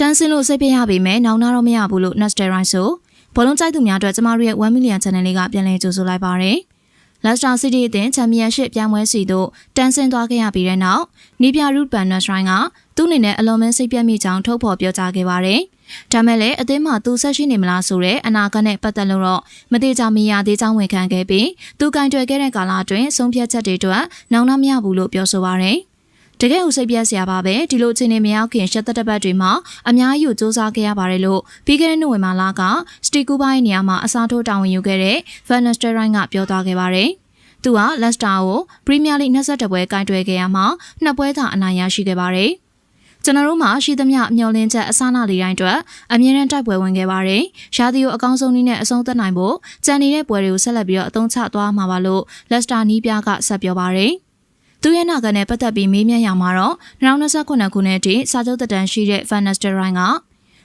တန်းစင်းလို့စိတ်ပြရပေမဲ့နောင်နာတော့မရဘူးလို့ Nesteroid ဆိုဘောလုံးကြိုက်သူများအတွက်ကျမတို့ရဲ့1 million channel လေးကပြန်လည်ကြိုဆိုလိုက်ပါရယ် Leicester City အသင်းချန်ပီယံရှစ်ပြိုင်ပွဲစီတို့တန်းဆင်းသွားခဲ့ရပြီးတဲ့နောက်နီးပြ Root Van Nesteroid ကသူ့အနေနဲ့အလုံးမင်းစိတ်ပြတ်မိကြောင်းထုတ်ဖော်ပြောကြားခဲ့ပါတယ်။ဒါမဲ့လည်းအသင်းမှာသူဆက်ရှိနေမလားဆိုတဲ့အနာဂတ်နဲ့ပတ်သက်လို့တော့မသေးချာမရသေးကြောင်းဝန်ခံခဲ့ပြီးသူကင်တွယ်ခဲ့တဲ့ကာလအတွင်းဆုံးဖြတ်ချက်တွေအတွက်နောင်နာမရဘူးလို့ပြောဆိုပါရယ်။ တကယ်ကိုစိတ်ပြက်စရာပါပဲဒီလိုအခြေအနေမရောက်ခင်ရှက်သက်တစ်ပတ်တွေမှာအများကြီးကိုစူးစမ်းခဲ့ရပါတယ်လို့ပြီးခဲ့တဲ့နိုဝင်ဘာလကစတီကူဘိုင်းနေရာမှာအစားထိုးတာဝန်ယူခဲ့တဲ့ Van Nistelrooy ကပြောသွားခဲ့ပါတယ်။သူကလက်စတာကိုပရီးမီးယားလိ22ပွဲကင်တွယ်ခဲ့ရမှာနှစ်ပွဲသာအနိုင်ရရှိခဲ့ပါတယ်။ကျွန်တော်တို့မှာရှိသမျှမျှော်လင့်ချက်အစနာလေးတိုင်းအတွက်အမြဲတမ်းတိုက်ပွဲဝင်ခဲ့ပါတယ်။ရှားသီကိုအကောင်းဆုံးနည်းနဲ့အဆုံးသတ်နိုင်ဖို့ကြံနေတဲ့ပွဲတွေကိုဆက်လက်ပြီးတော့အသုံးချသွားမှာပါလို့လက်စတာနီးပြကဆက်ပြောပါတယ်။ သူရဲ့နာကနဲ့ပတ်သက်ပြီးမေးမြန်းရမှာတော့2029ခုနှစ်ထိစာချုပ်တက်တန်းရှိတဲ့ Van Nistelrooy က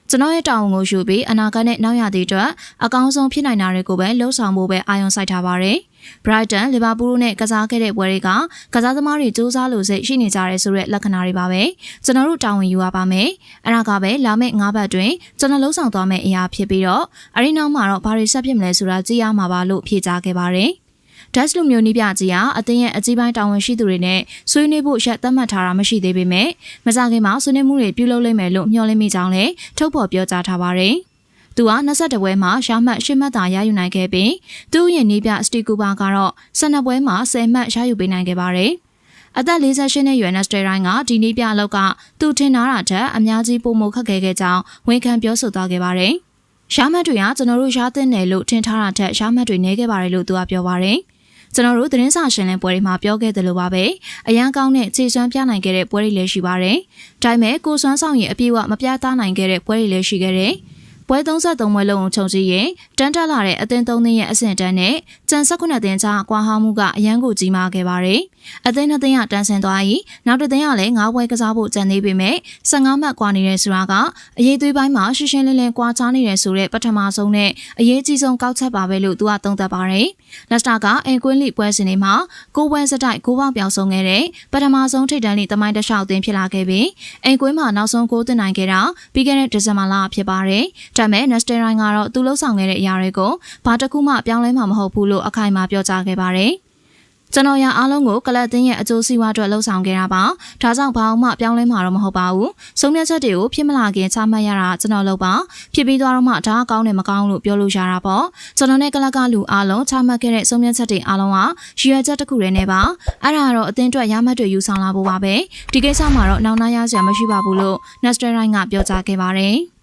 ကျွန်တော်ရဲ့တာဝန်ကိုယူပြီးအနာဂတ်နဲ့နောက်ရသည့်အတွက်အကောင်းဆုံးဖြစ်နိုင်တာတွေကိုပဲလှုံ့ဆော်ဖို့ပဲအာရုံစိုက်ထားပါတယ်။ Brighton, Liverpool နဲ့ကစားခဲ့တဲ့ပွဲတွေကကစားသမားတွေစူးစမ်းလို့စိတ်ရှိနေကြရဲဆိုတဲ့လက္ခဏာတွေပါပဲ။ကျွန်တော်တို့တာဝန်ယူရပါမယ်။အဲ့ဒါကပဲလာမယ့်၅ဘတ်တွင်ကျွန်တော်လှုံ့ဆော်သွားမယ့်အရာဖြစ်ပြီးတော့အရင်နောက်မှာတော့ဘာတွေဆက်ဖြစ်မလဲဆိုတာကြည့်ရမှာပါလို့ဖြေကြားခဲ့ပါတယ်။ ဒတ်လူမျိုးနီးပြကြီးဟာအသင်းရဲ့အကြီးပိုင်းတာဝန်ရှိသူတွေနဲ့ဆွေးနွေးဖို့ရက်သတ်မှတ်ထားတာမရှိသေးပေမဲ့မကြခင်မှာဆွေးနွေးမှုတွေပြုလုပ်လိမ့်မယ်လို့မျှော်လင့်မိကြောင်းလည်းထုတ်ဖော်ပြောကြားထားပါတယ်။သူဟာ22ပွဲမှာရှားမှတ်10မှတ်သာရယူနိုင်ခဲ့ပြီးသူ့ရဲ့နီးပြစတီကူဘာကတော့12ပွဲမှာ10မှတ်ရယူပေးနိုင်ခဲ့ပါတယ်။အသက်48နှစ်အရွယ်နက်စတေရိုင်းကဒီနေ့ပြအလောက်ကသူထင်ထားတာထက်အများကြီးပုံမခက်ခဲခဲ့ကြောင်းဝန်ခံပြောဆိုသွားခဲ့ပါတယ်။ရှားမှတ်တွေကကျွန်တော်တို့ရှားသိတယ်လို့ထင်ထားတာထက်ရှားမှတ်တွေနည်းခဲ့ပါတယ်လို့သူကပြောပါတယ်။ ကျွန်တော်တို့သတင်းစာရှင်းလင်းပွဲတွေမှာပြောခဲ့တယ်လို့ပါပဲအရန်ကောင်းတဲ့ခြေစွမ်းပြနိုင်ခဲ့တဲ့ပွဲတွေလည်းရှိပါတယ်။ဒါပေမဲ့ကိုစွမ်းဆောင်ရင်အပြည့်အဝမပြသနိုင်ခဲ့တဲ့ပွဲတွေလည်းရှိခဲ့တယ်။ပွဲ33ပွဲလုံးကိုခြုံကြည့်ရင်တန်းတက်လာတဲ့အသင်းသုံးသင်းရဲ့အဆင့်တန်းနဲ့ကျန်19သင်းကြားကွာဟမှုကအရန်ကိုကြီးမားခဲ့ပါတယ်။ အသင်းနှစ်သင်းကတန်းဆင်းသွားပြီးနောက်တစ်သင်းကလည်း9ပွဲကစားဖို့ကြံသေးပေမဲ့15မှတ်ကွာနေတဲ့ဆိုတာကအရေးသွေးပိုင်းမှာရှင်းရှင်းလင်းလင်းကွာခြားနေတဲ့ဆိုတဲ့ပထမဆုံးနဲ့အရေးကြီးဆုံးကောက်ချက်ပါပဲလို့သူကသုံးသပ်ပါတယ်။လက်စတာကအင်ကွင်းလိပွဲစဉ်တွေမှာကိုပွဲစတိုက်ကိုပေါက်ပြောင်းဆုံးခဲ့တဲ့ပထမဆုံးထိပ်တန်းလိတမိုင်းတစ်လျှောက်တင်ဖြစ်လာခဲ့ပြီးအင်ကွင်းမှာနောက်ဆုံးကိုတင်နိုင်ခဲ့တာပြီးခဲ့တဲ့ဒီဇင်ဘာလဖြစ်ပါတယ်။ဒါပေမဲ့ Nesteroid ကတော့သူလှုပ်ဆောင်ခဲ့တဲ့အရာတွေကိုဘာတစ်ခုမှပြောင်းလဲမှာမဟုတ်ဘူးလို့အခိုင်အမာပြောကြားခဲ့ပါတယ်။ ကျွန်တော်ရအားလုံးကိုကလပ်တင်းရဲ့အကျိုးစီးပွားအတွက်လှုံ့ဆော်ခဲ့တာပါ။ဒါကြောင့်ဘာမှပြောင်းလဲမှာတော့မဟုတ်ပါဘူး။ဆုံးဖြတ်ချက်တွေကိုဖြစ်မလာခင်ချမှတ်ရတာကျွန်တော်လုပ်ပါ။ဖြစ်ပြီးသွားတော့မှဒါကောင်းတယ်မကောင်းလို့ပြောလို့ရတာပေါ့။ကျွန်တော်နဲ့ကလပ်ကလူအားလုံးချမှတ်ခဲ့တဲ့ဆုံးဖြတ်ချက်တွေအားလုံးကရည်ရွယ်ချက်တစ်ခုတည်းနဲ့ပါ။အဲ့ဒါကတော့အသင်းအတွက်ရမှတ်တွေယူဆောင်လာဖို့ပါပဲ။ဒီကိစ္စမှာတော့နောက်နာရစရာမရှိပါဘူးလို့ Nesteroid ကပြောကြားခဲ့ပါတယ်။